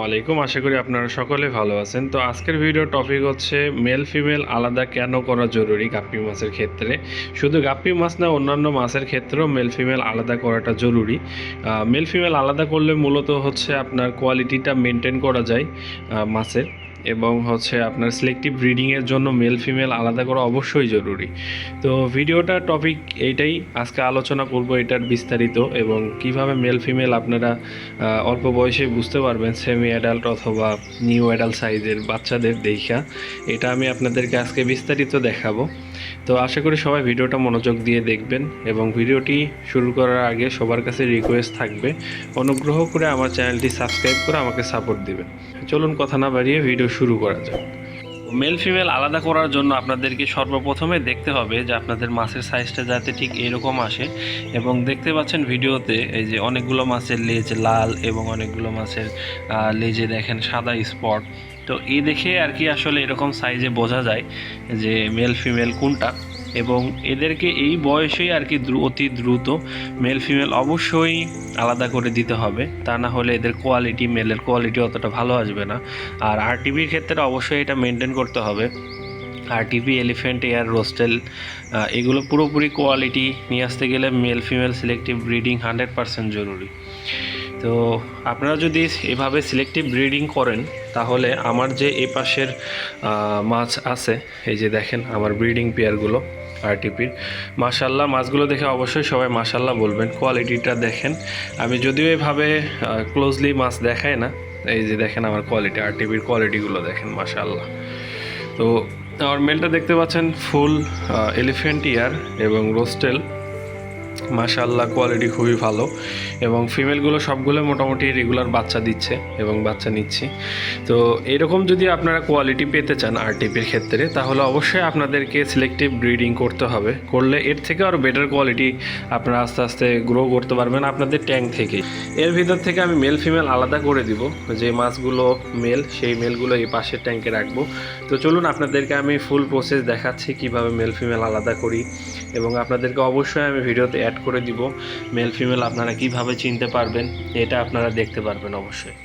ওয়ালাইকুম, আশা করি আপনারা সকলে ভালো আছেন। তো আজকের ভিডিও টপিক হচ্ছে মেল ফিমেল আলাদা কেন করা জরুরি গাপ্পি মাছের ক্ষেত্রে? শুধু গাপ্পি মাছ না, অন্যান্য মাছের ক্ষেত্রেও মেল ফিমেল আলাদা করাটা জরুরি। মেল ফিমেল আলাদা করলে মূলত হচ্ছে আপনার কোয়ালিটিটা মেনটেন করা যায় মাছের। এবং হচ্ছে আপনার সিলেক্টিভ ব্রিডিংয়ের জন্য মেল ফিমেল আলাদা করা অবশ্যই জরুরি। তো ভিডিওটা টপিক এইটাই। আজকে আলোচনা করব এটার বিস্তারিত এবং কীভাবে মেল ফিমেল আপনারা অল্প বয়সে বুঝতে পারবেন সেমি অ্যাডাল্ট অথবা নিউ অ্যাডাল্ট সাইজের বাচ্চাদের দেখা। এটা আমি আপনাদেরকে আজকে বিস্তারিত দেখাবো। তো আশা করি সবাই ভিডিওটা মনোযোগ দিয়ে দেখবেন এবং ভিডিওটি শুরু করার আগে সবার কাছে রিকোয়েস্ট থাকবে। অনুগ্রহ করে আমার চ্যানেলটি সাবস্ক্রাইব করে আমাকে সাপোর্ট দিবেন। চলুন কথা না বাড়িয়ে ভিডিও শুরু করা যাক। মেল ফিমেল আলাদা করার জন্য আপনাদেরকে সর্বপ্রথমে দেখতে হবে যে আপনাদের মাছের সাইজটা যাতে ঠিক এরকম আসে এবং দেখতে পাচ্ছেন ভিডিওতে এই যে অনেকগুলো মাছের লেজ লাল এবং অনেকগুলো মাছের লেজে দেখেন সাদা স্পট তো এই দেখে আর কি আসলে এরকম সাইজে বোঝা যায় যে মেল ফিমেল কোনটা। এবং এদেরকে এই বয়সেই আর কি অতি দ্রুত মেল ফিমেল অবশ্যই আলাদা করে দিতে হবে। তা না হলে এদের কোয়ালিটি মেলের কোয়ালিটি অতটা ভালো আসবে না। আর আরটিভির ক্ষেত্রে অবশ্যই এটা মেনটেন করতে হবে। আরটিভি এলিফ্যান্ট এয়ার রোস্টেল এগুলো পুরোপুরি কোয়ালিটি নিয়ে আসতে গেলে male female selective breeding hundred percent জরুরি। তো আপনারা যদি এভাবে সিলেক্টিভ ব্রিডিং করেন, তাহলে আমার যে এই পাশের মাছ আছে, এই যে দেখেন আমার ব্রিডিং পেয়ারগুলো আরটিপির মাশাল্লাহ, মাছগুলো দেখে অবশ্যই সবাই মাশাল্লাহ বলবেন কোয়ালিটিটা দেখেন। আমি যদিও এভাবে ক্লোজলি মাছ দেখাই না, এই যে দেখেন আমার কোয়ালিটি আরটিপির কোয়ালিটিগুলো দেখেন, মাশাল্লাহ। তো আমার মেলটা দেখতে পাচ্ছেন ফুল এলিফেন্ট ইয়ার এবং রোস্টেল মাশাল্লাহ কোয়ালিটি খুবই ভালো। এবং ফিমেলগুলো সবগুলো মোটামুটি রেগুলার বাচ্চা দিচ্ছে এবং বাচ্চা নিচ্ছি। তো এরকম যদি আপনারা কোয়ালিটি পেতে চান আরটিপির ক্ষেত্রে, তাহলে অবশ্যই আপনাদেরকে সিলেক্টিভ ব্রিডিং করতে হবে। করলে এর থেকে আরও বেটার কোয়ালিটি আপনারা আস্তে আস্তে গ্রো করতে পারবেন আপনাদের ট্যাঙ্ক থেকে। এর ভিতর থেকে আমি মেল ফিমেল আলাদা করে দিব। যে মাছগুলো মেল সেই মেলগুলো এই পাশের ট্যাঙ্কে রাখব। তো চলুন আপনাদেরকে আমি ফুল প্রসেস দেখাচ্ছি কীভাবে মেল ফিমেল আলাদা করি। এবং আপনাদেরকে অবশ্যই আমি ভিডিওতে অ্যাড করে দিব। মেল ফিমেল আপনারা কীভাবে চিনতে পারবেন, এটা আপনারা দেখতে পারবেন অবশ্যই।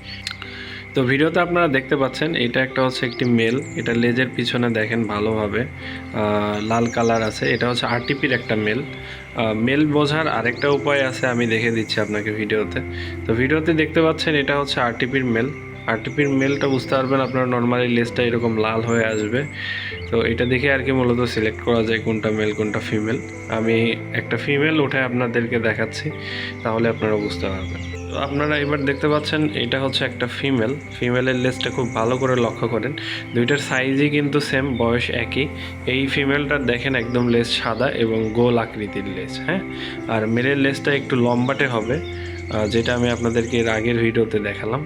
তো ভিডিওতে আপনারা দেখতে পাচ্ছেন, এটা একটা হচ্ছে একটি মেল এটা লেজের পিছনে দেখেন ভালোভাবে লাল কালার আছে, এটা হচ্ছে আরটিপির একটা মেল মেল বোঝার আরেকটা উপায় আছে, আমি দেখে দিচ্ছি আপনাকে ভিডিওতে। তো ভিডিওতে দেখতে পাচ্ছেন, এটা হচ্ছে আরটিপির মেল আরটিপির মেলটা বুঝতে পারবেন, আপনার নর্মালি লেজটা এরকম লাল হয়ে আসবে। তো এটা দেখে আর কি মূলত সিলেক্ট করা যায় কোনটা মেল কোনটা ফিমেল আমি একটা ফিমেল উঠে আপনাদেরকে দেখাচ্ছি, তাহলে আপনারা বুঝতে পারবেন। তো আপনারা এবার দেখতে পাচ্ছেন, এটা হচ্ছে একটা ফিমেল ফিমেলের লেজটা খুব ভালো করে লক্ষ্য করেন। দুইটার সাইজই কিন্তু সেম বয়স একই। এই ফিমেলটার দেখেন একদম লেজ সাদা এবং গোল আকৃতির লেজ হ্যাঁ? আর মেলের লেজটা একটু লম্বাটে হবে যেটা আমি আপনাদেরকে এর আগের ভিডিওতে দেখালাম।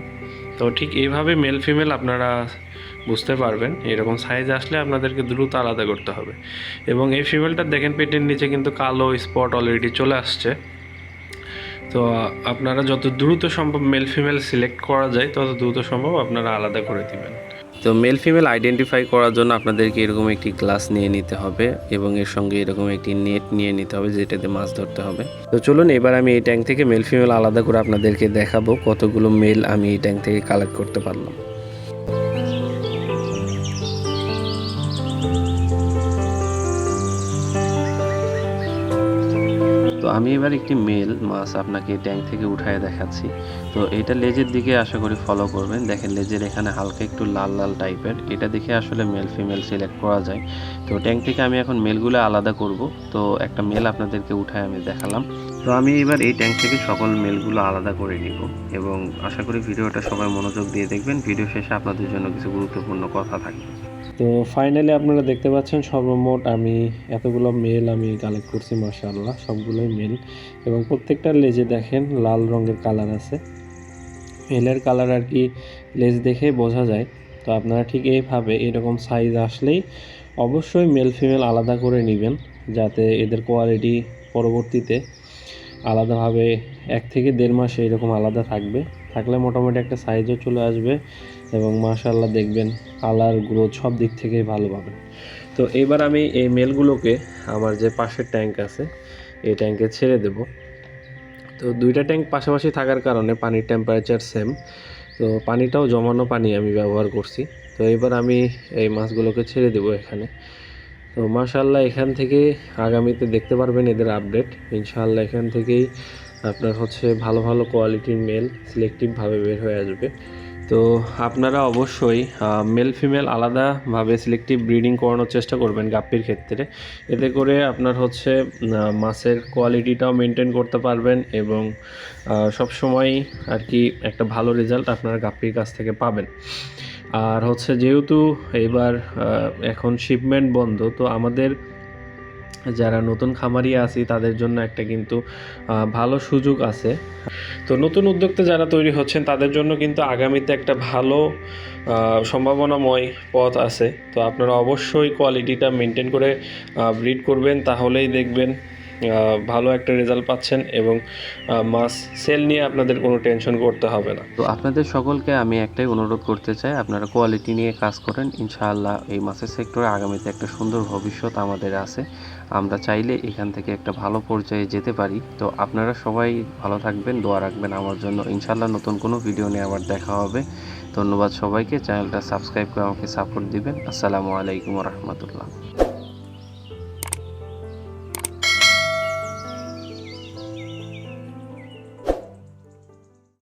তো ঠিক এইভাবে মেল ফিমেল আপনারা বুঝতে পারবেন। এরকম সাইজ আসলে আপনাদেরকে দ্রুত আলাদা করতে হবে। এবং এই ফিমেলটা দেখেন পেটের নিচে কিন্তু কালো স্পট অলরেডি চলে আসছে। তো আপনারা যত দ্রুত সম্ভব মেল ফিমেল সিলেক্ট করা যায়, তত দ্রুত সম্ভব আপনারা আলাদা করে দিবেন। তো মেল ফিমেল আইডেন্টিফাই করার জন্য আপনাদেরকে এরকম একটি গ্লাস নিয়ে নিতে হবে এবং এর সঙ্গে এরকম একটি নেট নিয়ে নিতে হবে যেটাতে মাছ ধরতে হবে। তো চলুন এবার আমি এই ট্যাঙ্ক থেকে মেল ফিমেল আলাদা করে আপনাদেরকে দেখাবো কতগুলো মেল আমি এই ট্যাঙ্ক থেকে কালেক্ট করতে পারলাম। আমি এবার একটি মেল মাছ আপনাকে ট্যাঙ্ক থেকে উঠায় দেখাচ্ছি। তো এটা লেজের দিকে আশা করি ফলো করবেন। দেখেন লেজের এখানে হালকা একটু লাল লাল টাইপের এটা দেখে আসলে মেল ফিমেল সিলেক্ট করা যায়। তো ট্যাঙ্ক থেকে আমি এখন মেলগুলো আলাদা করব। তো একটা মেল আপনাদেরকে উঠায় আমি দেখালাম। তো আমি এবার এই ট্যাঙ্ক থেকে সকল মেলগুলো আলাদা করে নিব এবং আশা করি ভিডিওটা সবাই মনোযোগ দিয়ে দেখবেন। ভিডিও শেষে আপনাদের জন্য কিছু গুরুত্বপূর্ণ কথা থাকবে। তো ফাইনালি আপনারা দেখতে পাচ্ছেন সর্বমোট আমি এতগুলো মেল আমি কালেক্ট করছি মার্শাল্লাহ সবগুলোই মেল এবং প্রত্যেকটার লেজে দেখেন লাল রঙের কালার আছে। মেলের কালার আর কি লেজ দেখে বোঝা যায়। তো আপনারা ঠিক এইভাবে এরকম সাইজ আসলেই অবশ্যই মেল ফিমেল আলাদা করে নেবেন, যাতে এদের কোয়ালিটি পরবর্তীতে আলাদাভাবে এক থেকে দেড় মাস এইরকম আলাদা থাকবে। থাকলে মোটামুটি একটা সাইজও চলে আসবে এবং মাশাল্লাহ দেখবেন কালার গ্রোথ সব দিক থেকেই ভালো পাবেন। তো এবার আমি এই মেলগুলোকে আমার যে পাশের ট্যাঙ্ক আছে, এই ট্যাঙ্কে ছেড়ে দেব। তো দুইটা ট্যাঙ্ক পাশাপাশি থাকার কারণে পানির টেম্পারেচার সেম তো পানিটাও জমানো পানি আমি ব্যবহার করছি। তো এবার আমি এই মাছগুলোকে ছেড়ে দেবো এখানে। তো মাশাল্লাহ এখান থেকে আগামীতে দেখতে পারবেন এদের আপডেট ইনশাআল্লাহ এখান থেকেই আপনার হচ্ছে ভালো ভালো কোয়ালিটির মেল সিলেক্টিভভাবে বের হয়ে আসবে। তো আপনারা অবশ্যই মেল ফিমেল আলাদাভাবে সিলেক্টিভ ব্রিডিং করানোর চেষ্টা করবেন গাপ্পির ক্ষেত্রে। এতে করে আপনার হচ্ছে মাছের কোয়ালিটিটাও মেনটেন করতে পারবেন এবং সব সময় আর কি একটা ভালো রেজাল্ট আপনারা গাপ্পির কাছ থেকে পাবেন। আর হচ্ছে যেহেতু এবার এখন শিপমেন্ট বন্ধ, তো আমাদের যারা নতুন খামারি আছি, তাদের জন্য একটা কিন্তু ভালো সুযোগ আছে। তো নতুন উদ্যোক্তা যারা তৈরি হচ্ছেন, তাদের জন্য কিন্তু আগামীতে একটা ভালো সম্ভাবনাময় পথ আছে। তো আপনারা অবশ্যই কোয়ালিটিটা মেনটেন করে ব্রিড করবেন, তাহলেই দেখবেন ভালো একটা রেজাল্ট পাচ্ছেন এবং মাস সেল নিয়ে আপনাদের কোনো টেনশন করতে হবে না। তো আপনাদের সকলকে আমি একটাই অনুরোধ করতে চাই, আপনারা কোয়ালিটি নিয়ে কাজ করেন। ইনশাআল্লাহ এই মাছের সেক্টরে আগামীতে একটা সুন্দর ভবিষ্যৎ আমাদের আছে। আমরা চাইলে এখান থেকে একটা ভালো পর্যায়ে যেতে পারি। তো আপনারা সবাই ভালো থাকবেন, দোয়া রাখবেন আমার জন্য। ইনশাআল্লাহ নতুন কোনো ভিডিও নিয়ে আবার দেখা হবে। ধন্যবাদ সবাইকে। চ্যানেলটা সাবস্ক্রাইব করে আমাকে সাপোর্ট দিবেন। আসসালামু আলাইকুম রহমতুল্লাহ।